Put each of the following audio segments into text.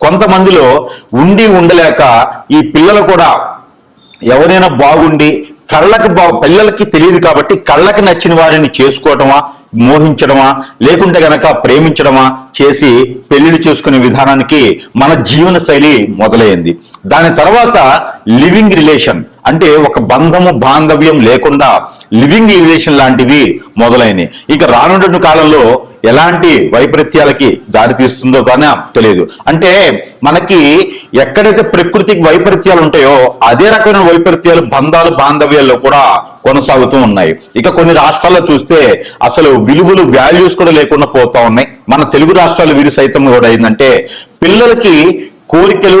కొంతమందిలో ఉండి ఉండలేక ఈ పిల్లలు కూడా ఎవరైనా బాగుండి కళ్ళకి బా పిల్లలకి తెలియదు కాబట్టి కళ్ళకి నచ్చిన వారిని చేసుకోవటమా మోహించడమా లేకుంటే గనక ప్రేమించడమా చేసి పెళ్ళిళ్ళు చేసుకునే విధానానికి మన జీవన శైలి మొదలైంది. దాని తర్వాత లివింగ్ రిలేషన్ అంటే ఒక బంధము బాంధవ్యం లేకుండా లివింగ్ రిలేషన్ లాంటివి మొదలైనవి ఇక రానున్న కాలంలో ఎలాంటి వైపరీత్యాలకి దారి తీస్తుందో కానీ తెలియదు. అంటే మనకి ఎక్కడైతే ప్రకృతికి వైపరీత్యాలు ఉంటాయో అదే రకమైన వైపరీత్యాలు బంధాలు బాంధవ్యాల్లో కూడా కొనసాగుతూ ఉన్నాయి. ఇక కొన్ని రాష్ట్రాల్లో చూస్తే అసలు విలువలు వాల్యూస్ కూడా లేకుండా పోతా ఉన్నాయి. మన తెలుగు రాష్ట్రాలు వీరి సైతం కూడా ఏంటంటే పిల్లలకి కోరికలు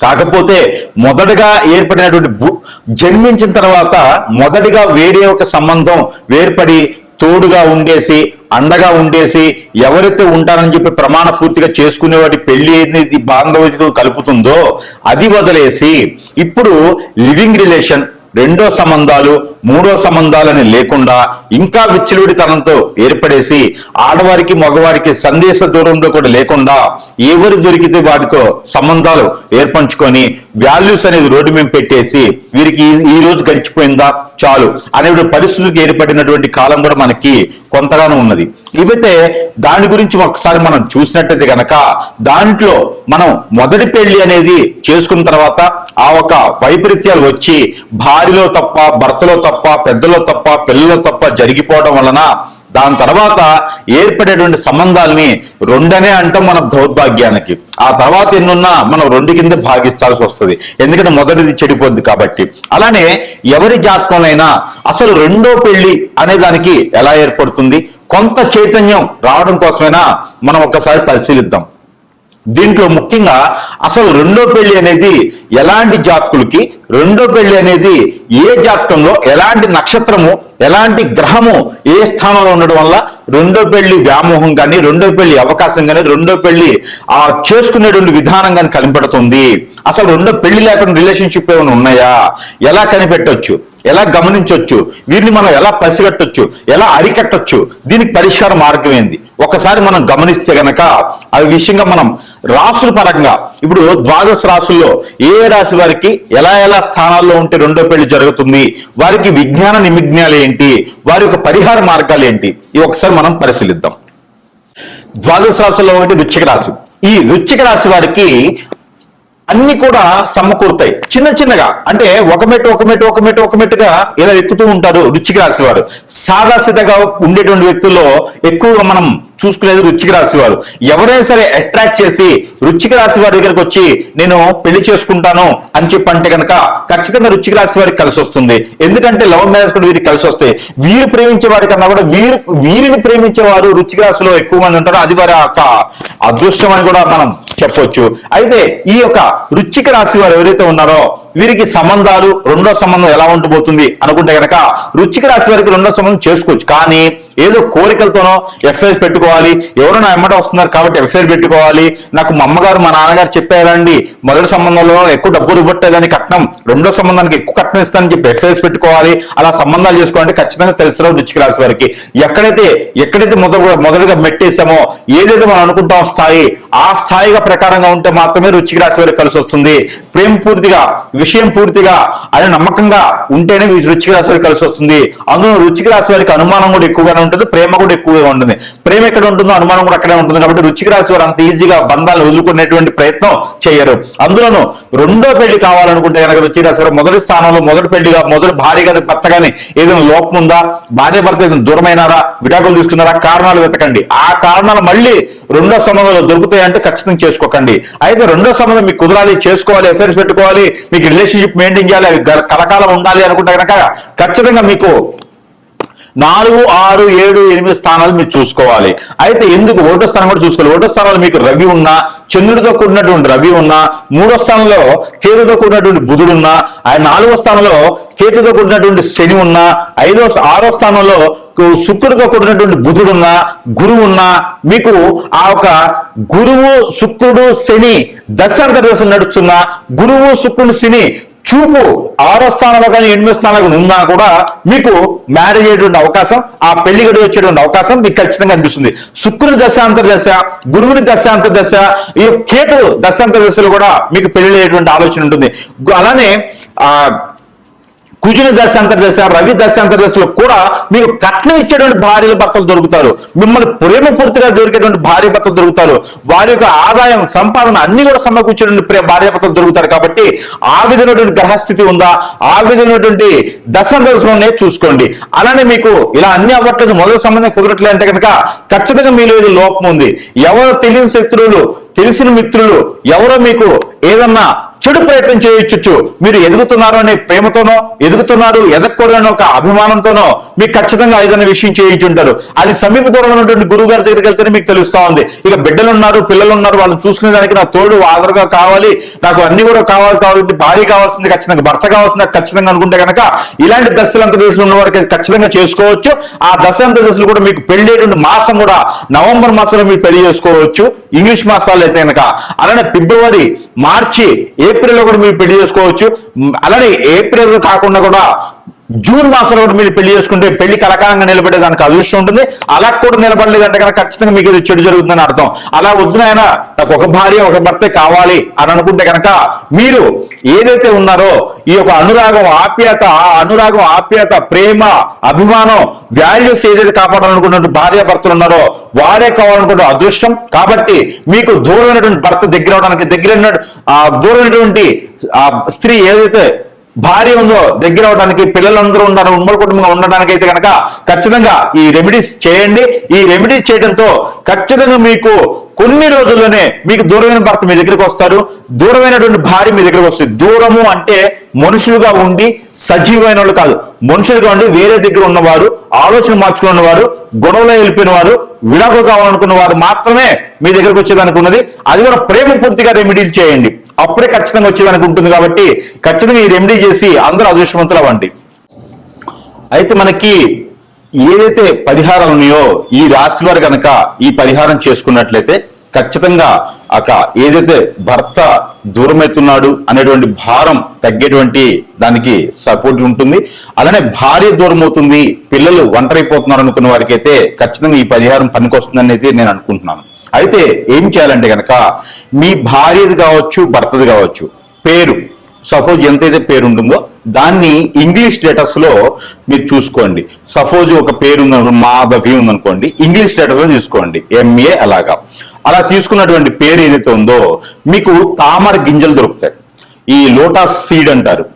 కాకపోతే మొదటగా ఏర్పడినటువంటి జన్మించిన తర్వాత మొదటిగా వేరే ఒక సంబంధం వేర్పడి తోడుగా ఉండేసి అండగా ఉండేసి ఎవరైతే ఉంటారని చెప్పి ప్రమాణ పూర్తిగా చేసుకునే వాటి పెళ్ళి అనేది బాంధవ్యతతో కలుపుతుందో అది వదిలేసి ఇప్పుడు లివింగ్ రిలేషన్ రెండో సంబంధాలు మూడో సంబంధాలని లేకుండా ఇంకా విచ్చలవిడితనంతో ఏర్పడేసి ఆడవారికి మగవారికి సందేశ దూరంలో కూడా లేకుండా ఎవరు దొరికితే వాటితో సంబంధాలు ఏర్పంచుకొని వాల్యూస్ అనేది రోడ్డు మీద పెట్టేసి వీరికి ఈ- రోజు గడిచిపోయిందా? చాలు. అనే పరిస్థితులకు ఏర్పడినటువంటి కాలం కూడా మనకి కొంతగానో ఉన్నది. ఇవైతే దాని గురించి ఒకసారి మనం చూసినట్టయితే గనక దాంట్లో మనం మొదటి పెళ్ళి అనేది చేసుకున్న తర్వాత ఆ ఒక వైపరీత్యాలు వచ్చి భార్యలో తప్ప భర్తలో తప్ప పెద్దలో తప్ప పిల్లలో తప్ప జరిగిపోవడం వలన దాని తర్వాత ఏర్పడేటువంటి సంబంధాలని రెండనే అంటాం మన దౌర్భాగ్యానికి. ఆ తర్వాత ఎన్నున్నా మనం రెండు కింద భాగిస్తాల్సి వస్తుంది. ఎందుకంటే మొదటిది చెడిపోద్ది కాబట్టి. అలానే ఎవరి జాతకంలోనైనా అసలు రెండో పెళ్ళి అనే దానికి ఎలా ఏర్పడుతుంది? కొంత చైతన్యం రావడం కోసమైనా మనం ఒక్కసారి పరిశీలిద్దాం. దీంట్లో ముఖ్యంగా అసలు రెండో పెళ్ళి అనేది ఎలాంటి జాతకులకి రెండో పెళ్ళి అనేది ఏ జాతకంలో ఎలాంటి నక్షత్రము ఎలాంటి గ్రహము ఏ స్థానంలో ఉండడం వల్ల రెండో పెళ్ళి వ్యామోహం కానీ రెండో పెళ్ళి అవకాశం కానీ రెండో పెళ్ళి ఆ చేసుకునేటువంటి విధానం కానీ కనిపెడుతుంది. అసలు రెండో పెళ్ళి లేకుండా రిలేషన్షిప్ ఏమైనా ఉన్నాయా? ఎలా కనిపెట్టొచ్చు? ఎలా గమనించవచ్చు వీరిని మనం ఎలా పసిగట్టొచ్చు ఎలా అరికట్టొచ్చు? దీనికి పరిష్కార మార్గం ఏంది? ఒకసారి మనం గమనిస్తే గనక ఆ విషయంగా మనం రాసుల పరంగా ఇప్పుడు ద్వాదశ రాసుల్లో ఏ రాశి వారికి ఎలా ఎలా స్థానాల్లో ఉంటే రెండో పెళ్ళి జరుగుతుంది వారికి విజ్ఞాన నిమిజ్ఞాలు ఏంటి వారి యొక్క పరిహార మార్గాలు ఏంటి ఇవి ఒకసారి మనం పరిశీలిద్దాం. ద్వాదశ రాశుల్లో ఒకటి వృచ్చిక రాశి. ఈ వృచ్చిక రాశి వారికి అన్ని కూడా సమకూరుతాయి. చిన్న చిన్నగా. అంటే ఒక మెట్టు ఒక మెట్టు ఒక మెట్టు ఒక మెట్టుగా ఇలా ఎక్కుతూ ఉంటారు రుచికి రాసేవారు సాదాసిద్ధగా ఉండేటువంటి వ్యక్తుల్లో ఎక్కువగా మనం చూసుకునేది రుచికి రాసేవారు ఎవరైనా సరే అట్రాక్ట్ చేసి రుచికి రాసి వారి దగ్గరకు వచ్చి నేను పెళ్ళి చేసుకుంటాను అని చెప్పి అంటే కనుక ఖచ్చితంగా రుచికి రాసి వారికి కలిసి వస్తుంది. ఎందుకంటే లవ్ మ్యారేజ్ కూడా వీరికి కలిసి వస్తాయి వీరు ప్రేమించే వారి కన్నా కూడా వీరు వీరిని ప్రేమించే వారు రుచికి రాశిలో ఎక్కువ మంది ఉంటారు. అది వారి యొక్క అదృష్టం అని కూడా మనం చెప్పొచ్చు. అయితే ఈ యొక్క వృచ్చిక రాశి వారు ఎవరైతే ఉన్నారో వీరికి సంబంధాలు రెండో సంబంధం ఎలా ఉండబోతుంది అనుకుంటే కనుక రుచిక రాశి వారికి రెండో సంబంధం చేసుకోవచ్చు. కానీ ఏదో కోరికలతోనో ఎఫ్ఐఆర్ పెట్టుకోవాలి. ఎవరో నా ఎమ్మట వస్తున్నారు కాబట్టి ఎఫ్ఐఆర్ పెట్టుకోవాలి. నాకు మా అమ్మగారు మా నాన్నగారు చెప్పారండి మొదటి సంబంధంలో ఎక్కువ డబ్బులు ఇవ్వట్లేదని కట్నం రెండో సంబంధానికి ఎక్కువ కట్నం ఇస్తానని చెప్పి ఎఫ్ఐఆర్స్ పెట్టుకోవాలి. అలా సంబంధాలు చేసుకోవాలంటే ఖచ్చితంగా తెలుసు రుచిక రాశి వారికి. ఎక్కడైతే ఎక్కడైతే మొదట మొదటిగా మెట్టేసామో ఏదైతే మనం అనుకుంటాం స్థాయి ఆ స్థాయిగా ప్రకారంగా ఉంటే మాత్రమే రుచికి రాశి వారికి కలిసి వస్తుంది. ప్రేమ పూర్తిగా విషయం పూర్తిగా అని నమ్మకంగా ఉంటేనే ఈ రుచికి రాశి వారికి కలిసి వస్తుంది. అందులో రుచికి రాశి వారికి అనుమానం కూడా ఎక్కువగానే ఉంటుంది ప్రేమ కూడా ఎక్కువగా ఉంటుంది. ప్రేమ ఎక్కడ ఉంటుందో అనుమానం కూడా అక్కడే ఉంటుంది కాబట్టి రుచికి రాశి వారు అంత ఈజీగా బంధాలను వదులుకునేటువంటి ప్రయత్నం చేయరు. అందులోనూ రెండో పెళ్ళి కావాలనుకుంటే కనుక రుచికి రాశి వారు మొదటి స్థానంలో మొదటి పెళ్ళిగా మొదటి భార్య గారి భర్త కానీ ఏదైనా లోపం ఉందా? భార్య భర్త ఏదైనా దూరమైనారా? విడాకులు తీసుకున్నారా? కారణాలు వెతకండి. ఆ కారణాలు మళ్ళీ రెండో సంబంధంలో దొరుకుతాయంటే ఖచ్చితంగా చేసుకోకండి. అయితే రెండో సంబంధం మీకు కుదరాలి చేసుకోవాలి ఎఫ్ఐఆర్స్ పెట్టుకోవాలి మీకు రిలేషన్షిప్ మెయింటైన్ చేయాలి అవి కలకాలం ఉండాలి అనుకుంటే కనుక ఖచ్చితంగా మీకు నాలుగు ఆరు ఏడు ఎనిమిది స్థానాలు మీరు చూసుకోవాలి. అయితే ఎందుకు ఒకటో స్థానం కూడా చూసుకోవాలి? ఒకటో స్థానంలో మీకు రవి ఉన్నా చంద్రుడితో కూడినటువంటి రవి ఉన్నా మూడో స్థానంలో కేతుతో కూడినటువంటి బుధుడు ఉన్నా నాలుగో స్థానంలో కేతుతో కూడినటువంటి శని ఉన్నా ఐదో ఆరో స్థానంలో శుక్రుడితో కూడినటువంటి బుధుడు ఉన్నా గురువు ఉన్నా మీకు ఆ ఒక గురువు శుక్రుడు శని దశాంత దశ నడుస్తున్న గురువు శుక్రుడు శని చూపు ఆరో స్థానంలో కానీ ఎనిమిదో స్థానంలో ఉన్నా కూడా మీకు మ్యారేజ్ అయ్యేటువంటి అవకాశం ఆ పెళ్ళి గడి వచ్చేటువంటి అవకాశం మీకు ఖచ్చితంగా అనిపిస్తుంది శుక్రుని దశాంతర దశ గురువుని దశాంతర దశ ఈ కేతు దశాంతర దశలో కూడా మీకు పెళ్ళి అయ్యేటువంటి ఆలోచన ఉంటుంది. అలానే ఆ కుజుని దశాంతర దశ రవి దశాంతర దశలో కూడా మీకు కట్నం ఇచ్చేటువంటి భార్య భర్తలు దొరుకుతారు. మిమ్మల్ని ప్రేమ పూర్తిగా దొరికేటువంటి భార్య భర్తలు దొరుకుతారు. వారి యొక్క ఆదాయం సంపాదన అన్ని కూడా సమకూర్చేటువంటి ప్రే- భార్య భర్తలు దొరుకుతారు కాబట్టి ఆ విధమైనటువంటి గ్రహస్థితి ఉందా? ఆ విధమైనటువంటి దశాంతర చూసుకోండి. అలానే మీకు ఇలా అన్ని అవ్వట్లేదు మొదటి సంబంధం కుదరట్లేదు అంటే కనుక ఖచ్చితంగా మీలో ఇది లోపం ఉంది. ఎవరో తెలియని శత్రువులు తెలిసిన మిత్రులు ఎవరో మీకు ఏదన్నా చెడు ప్రయత్నం చేయొచ్చు మీరు ఎదుగుతున్నారు అనే ప్రేమతోనో ఎదుగుతున్నారు ఎదక్కూడని ఒక అభిమానంతోనో మీకు ఖచ్చితంగా ఏదైనా విషయం చేయించుంటారు. అది సమీప దూరంలో ఉన్నటువంటి గురువు గారి దగ్గరికి వెళ్తేనే మీకు తెలుస్తా ఉంది. ఇక బిడ్డలు ఉన్నారు పిల్లలు ఉన్నారు వాళ్ళని చూసుకునే దానికి నా తోడు ఆదరగా కావాలి. నాకు అన్ని కూడా కావాలి కాబట్టి భార్య కావాల్సింది ఖచ్చితంగా భర్త కావాల్సింది ఖచ్చితంగా అనుకుంటే కనుక ఇలాంటి దశలంత దశలు ఉన్న వారికి ఖచ్చితంగా చేసుకోవచ్చు. ఆ దశలంత దశలు కూడా మీకు పెళ్ళేటువంటి మాసం కూడా నవంబర్ మాసంలో మీరు పెళ్ళి చేసుకోవచ్చు. ఇంగ్లీష్ మాసాలు అయితే కనుక అలానే ఫిబ్రవరి మార్చి ఏ లో కూడా మీరు పెళ్ళి చేసుకోవచ్చు. అలానే ఏప్రిల్ కాకుండా కూడా జూన్ మాసంలో కూడా మీరు పెళ్ళి చేసుకుంటే పెళ్ళి కలకాలంగా నిలబడే దానికి అదృష్టం ఉంటుంది. అలా కూడా నిలబడలేదంటే కనుక ఖచ్చితంగా మీకు ఇది చెడు జరుగుతుందని అర్థం. అలా వద్దునైనా నాకు ఒక భార్య ఒక భర్త కావాలి అని అనుకుంటే కనుక మీరు ఏదైతే ఉన్నారో ఈ యొక్క అనురాగం ఆప్యాయత ఆ అనురాగం ఆప్యాయత ప్రేమ అభిమానం వాల్యూస్ ఏదైతే కాపాడాలనుకున్న భార్య భర్తలు ఉన్నారో వారే కావాలనుకుంటే అదృష్టం. కాబట్టి మీకు దూరమైనటువంటి భర్త దగ్గర అవడానికి దగ్గర ఆ దూరమైనటువంటి ఆ స్త్రీ ఏదైతే భార్య ఉందో దగ్గర అవడానికి పిల్లలందరూ ఉండడం ఉమ్మడి కుటుంబంగా ఉండడానికి అయితే కనుక ఖచ్చితంగా ఈ రెమెడీస్ చేయండి. ఈ రెమెడీస్ చేయడంతో ఖచ్చితంగా మీకు కొన్ని రోజుల్లోనే మీకు దూరమైన భర్త మీ దగ్గరికి వస్తారు. దూరమైనటువంటి భార్య మీ దగ్గరికి వస్తుంది. దూరము అంటే మనుషులుగా ఉండి సజీవమైన వాళ్ళు కాదు. మనుషులుగా ఉండి వేరే దగ్గర ఉన్నవారు ఆలోచన మార్చుకుని ఉన్నవారు గొడవలో వెళ్ళిపోయిన వారు విడాకులు కావాలనుకున్న వారు మాత్రమే మీ దగ్గరకు వచ్చేదానికి ఉన్నది. అది కూడా ప్రేమ పూర్తిగా రెమెడీలు చేయండి. అప్పుడే ఖచ్చితంగా వచ్చేదానికి ఉంటుంది కాబట్టి ఖచ్చితంగా ఈ రెమెడీ చేసి అందరూ అదృష్టవంతులు అవ్వండి. అయితే మనకి ఏదైతే పరిహారాలు ఉన్నాయో ఈ రాశి వారు కనుక ఈ పరిహారం చేసుకున్నట్లయితే ఖచ్చితంగా అక ఏదైతే భర్త దూరమవుతున్నాడు అనేటువంటి భారం తగ్గేటువంటి దానికి సపోర్ట్ ఉంటుంది. అలానే భార్య దూరం అవుతుంది పిల్లలు ఒంటరైపోతున్నారు అనుకున్న వారికి అయితే ఖచ్చితంగా ఈ పరిహారం పనికొస్తుందని అయితే నేను అనుకుంటున్నాను. అయితే ఏం చేయాలంటే కనుక మీ భార్యది కావచ్చు భర్తది కావచ్చు పేరు సపోజ్ ఎంతైతే పేరు ఉంటుందో దాన్ని ఇంగ్లీష్ లెటర్స్లో మీరు చూసుకోండి. సపోజ్ ఒక పేరు ఉంది మాధవి ఉందనుకోండి ఇంగ్లీష్ లెటర్స్లో చూసుకోండి. ఎంఏ అలాగా. అలా తీసుకున్నటువంటి పేరు ఏదైతే ఉందో మీకు తామర గింజలు దొరుకుతాయి. ఈ లోటస్ సీడ్ అంటారు.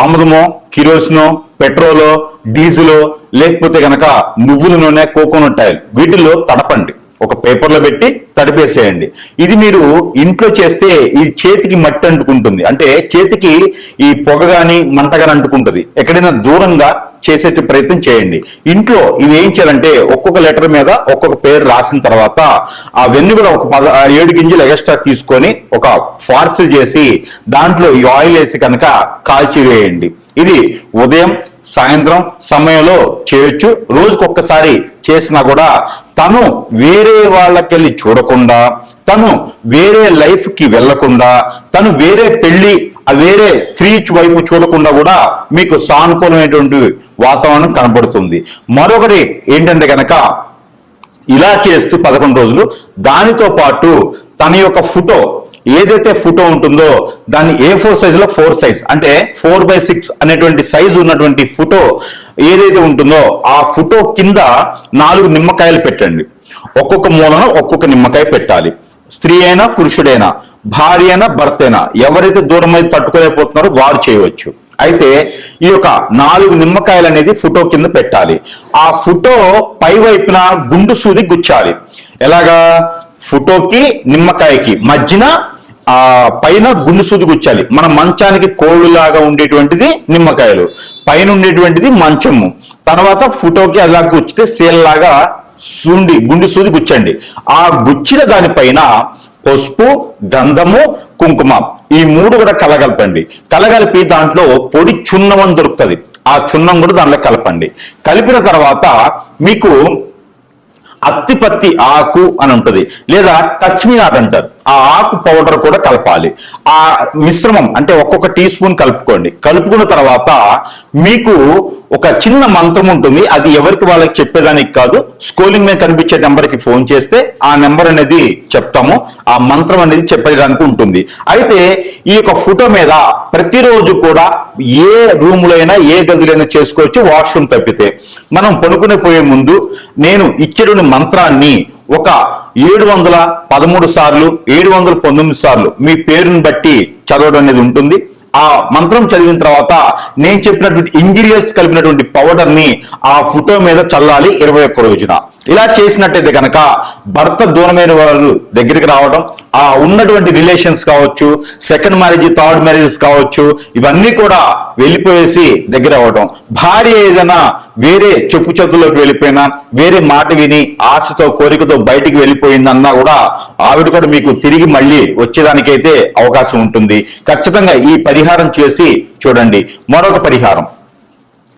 ఆముదమో కిరోసినో పెట్రోలో డీజిలో లేకపోతే గనక నువ్వుల నూనె కోకోనట్ ఆయిల్ వీటిల్లో తడపండి. ఒక పేపర్లో పెట్టి తడిపేసేయండి. ఇది మీరు ఇంట్లో చేస్తే ఈ చేతికి మట్టి అంటుకుంటుంది. అంటే చేతికి ఈ పొగ గాని మంట గాని అంటుకుంటుంది. ఎక్కడైనా దూరంగా చేసే ప్రయత్నం చేయండి. ఇంట్లో ఇవి ఏం చేయాలంటే ఒక్కొక్క లెటర్ మీద ఒక్కొక్క పేరు రాసిన తర్వాత ఆ వెన్ను కూడా ఒక పద ఏడు గింజలు ఎక్స్ట్రా తీసుకొని ఒక ఫార్సిల్ చేసి దాంట్లో ఈ ఆయిల్ వేసి కనుక కాల్చి వేయండి. ఇది ఉదయం సాయంత్రం సమయంలో చేయొచ్చు. రోజుకు ఒక్కసారి చేసినా కూడా తను వేరే వాళ్ళకెళ్ళి చూడకుండా తను వేరే లైఫ్కి వెళ్ళకుండా తను వేరే పెళ్ళి వేరే స్త్రీ వైపు చూడకుండా కూడా మీకు సానుకూలమైనటువంటి వాతావరణం కనబడుతుంది. మరొకటి ఏంటంటే కనుక ఇలా చేస్తూ పదకొండు రోజులు దానితో పాటు తన యొక్క ఫోటో ఏదైతే ఫోటో ఉంటుందో దాన్ని ఏ ఫోర్ సైజులో ఫోర్ సైజ్ అంటే ఫోర్ బై సిక్స్ అనేటువంటి సైజు ఉన్నటువంటి ఫోటో ఏదైతే ఉంటుందో ఆ ఫోటో కింద నాలుగు నిమ్మకాయలు పెట్టండి. ఒక్కొక్క మూలన ఒక్కొక్క నిమ్మకాయ పెట్టాలి. స్త్రీ అయినా పురుషుడైనా భార్య అయినా భర్త అయినా ఎవరైతే దూరం అయితే తట్టుకోలేకపోతున్నారో వారు చేయవచ్చు. అయితే ఈ యొక్క నాలుగు నిమ్మకాయలు అనేది ఫోటో కింద పెట్టాలి. ఆ ఫోటో పై వైపున గుండు సూది గుచ్చాలి. ఎలాగా? ఫోటోకి నిమ్మకాయకి మధ్యన ఆ పైన గుండు సూది గుచ్చాలి. మన మంచానికి కోళ్ళు లాగా ఉండేటువంటిది నిమ్మకాయలు. పైన ఉండేటువంటిది మంచము. తర్వాత ఫోటోకి అలా గుచ్చితే సేల్ లాగా సుండి గుండు సూది గుచ్చండి. ఆ గుచ్చిన దానిపైన పసుపు గంధము కుంకుమ ఈ మూడు కూడా కలగలపండి. కలగలిపి దాంట్లో పొడి చున్నం అని దొరుకుతుంది. ఆ చున్నం కూడా దాంట్లో కలపండి. కలిపిన తర్వాత మీకు అత్తిపత్తి ఆకు అని ఉంటుంది. లేదా టచ్ మీ నాట్ అంటారు. ఆ ఆకు పౌడర్ కూడా కలపాలి. ఆ మిశ్రమం అంటే ఒక్కొక్క టీ స్పూన్ కలుపుకోండి. కలుపుకున్న తర్వాత మీకు ఒక చిన్న మంత్రం ఉంటుంది. అది ఎవరికి వాళ్ళకి చెప్పేదానికి కాదు. స్కూలింగ్ మీద కనిపించే నెంబర్కి ఫోన్ చేస్తే ఆ నెంబర్ అనేది చెప్తాము. ఆ మంత్రం అనేది చెప్పడానికి ఉంటుంది. అయితే ఈ యొక్క ఫోటో మీద ప్రతిరోజు కూడా ఏ రూములైనా ఏ గదులైనా చేసుకోవచ్చు. వాష్రూమ్ తప్పితే. మనం పనుకునే పోయే ముందు నేను ఇచ్చిన మంత్రాన్ని ఒక ఏడు వందల పదమూడు సార్లు ఏడు వందల పంతొమ్మిది సార్లు మీ పేరుని బట్టి చదవడం అనేది ఉంటుంది. ఆ మంత్రం చదివిన తర్వాత నేను చెప్పినటువంటి ఇంజీరియల్స్ కలిపినటువంటి పౌడర్ని ఆ ఫోటో మీద చల్లాలి ఇరవై ఒక్క రోజున. ఇలా చేసినట్టయితే కనుక భర్త దూరమైన వాళ్ళు దగ్గరికి రావడం ఆ ఉన్నటువంటి రిలేషన్స్ కావచ్చు సెకండ్ మ్యారేజ్ థర్డ్ మ్యారేజెస్ కావచ్చు ఇవన్నీ కూడా వెళ్ళిపోయేసి దగ్గర అవ్వడం భార్య ఏదైనా వేరే చెప్పు చెప్పులోకి వెళ్ళిపోయినా వేరే మాట విని ఆశతో కోరికతో బయటికి వెళ్ళిపోయిందన్నా కూడా ఆవిడ కూడా మీకు తిరిగి మళ్ళీ వచ్చేదానికైతే అవకాశం ఉంటుంది. ఖచ్చితంగా ఈ పరిహారం చేసి చూడండి. మరొక పరిహారం.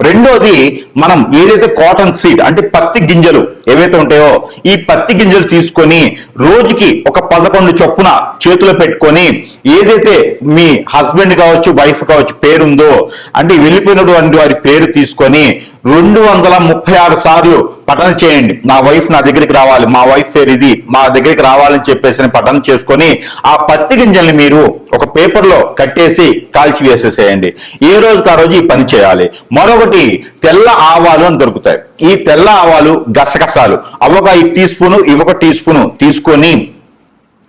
రెండోది మనం ఏదైతే కాటన్ సీడ్ అంటే పత్తి గింజలు ఏవైతే ఉంటాయో ఈ పత్తి గింజలు తీసుకొని రోజుకి ఒక పదకొండు చొప్పున చేతిలో పెట్టుకొని ఏదైతే మీ హస్బెండ్ కావచ్చు వైఫ్ కావచ్చు పేరుందో అంటే వెళ్ళిపోయినటువంటి వారి పేరు తీసుకొని రెండు వందల ముప్పై ఆరు సార్లు పఠనం చేయండి. నా వైఫ్ నా దగ్గరికి రావాలి. మా వైఫ్ పేరు ఇది. మా దగ్గరికి రావాలని చెప్పేసి పఠనం చేసుకొని ఆ పత్తి గింజల్ని మీరు ఒక పేపర్లో కట్టేసి కాల్చి వేసేసేయండి. ఏ రోజుకి ఆ రోజు ఈ పని చేయాలి. మరొకటి తెల్ల ఆవాలు అని దొరుకుతాయి. ఈ తెల్ల ఆవాలు గసగసాలు అవొక ఈ టీ స్పూను ఇవొక టీ స్పూను తీసుకొని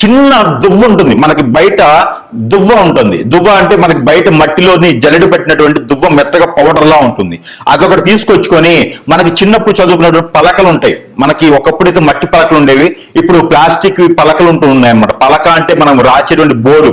చిన్న దువ్వ ఉంటుంది. మనకి బయట దువ్వ ఉంటుంది. దువ్వ అంటే మనకి బయట మట్టిలోని జల్లెడు పెట్టినటువంటి దువ్వ మెత్తగా పౌడర్లా ఉంటుంది. అదొకటి తీసుకొచ్చుకొని మనకి చిన్నప్పుడు చదువుకున్నటువంటి పలకలు ఉంటాయి. మనకి ఒకప్పుడైతే మట్టి పలకలు ఉండేవి. ఇప్పుడు ప్లాస్టిక్ పలకలు ఉంటూ ఉన్నాయి అన్నమాట పలక అంటే మనం రాచేటువంటి బోరు.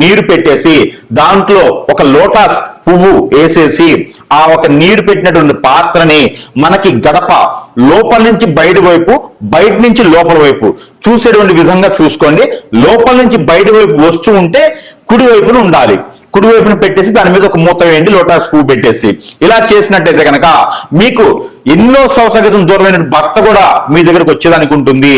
నీరు పెట్టేసి దాంట్లో ఒక లోటాస్ పువ్వు వేసేసి ఆ ఒక నీరు పెట్టినటువంటి పాత్రని మనకి గడప లోపల నుంచి బయట వైపు బయట నుంచి లోపల వైపు చూసేటువంటి విధంగా చూసుకోండి. లోపల నుంచి బయట వైపు వస్తూ ఉంటే కుడి వైపున ఉండాలి. కుడివైపున పెట్టేసి దాని మీద ఒక మూత వేయండి లోటాస్ పువ్వు పెట్టేసి. ఇలా చేసినట్టయితే కనుక మీకు ఎన్నో సంవత్సరాల క్రితం దూరమైన భర్త కూడా మీ దగ్గరకు వచ్చేదానికి ఉంటుంది.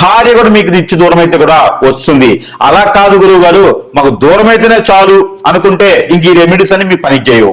భార్య కూడా మీకు ఇచ్చి దూరం అయితే కూడా వస్తుంది. అలా కాదు గురువు గారు మాకు దూరం అయితేనే చాలు అనుకుంటే ఇంక ఈ రెమెడీస్ అని మీ పని చేయవు.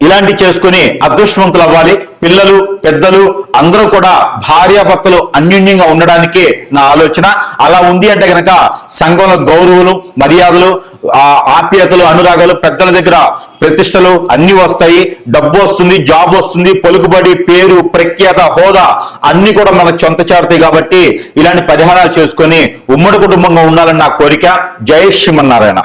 ఇలాంటి చేసుకుని అదృష్టవంతులు అవ్వాలి. పిల్లలు పెద్దలు అందరూ కూడా భార్యాభర్తలు అన్యోన్యంగా ఉండడానికే నా ఆలోచన. అలా ఉంది అంటే కనుక సంఘంలో గౌరవులు మర్యాదలు ఆ ఆప్యాయతలు అనురాగాలు పెద్దల దగ్గర ప్రతిష్టలు అన్ని వస్తాయి. డబ్బు వస్తుంది జాబ్ వస్తుంది పలుకుబడి పేరు ప్రఖ్యాత హోదా అన్ని కూడా మనకు సొంత చేరుతాయి కాబట్టి ఇలాంటి పరిహారాలు చేసుకొని ఉమ్మడి కుటుంబంగా ఉండాలని నా కోరిక. జై శ్రీమన్నారాయణ.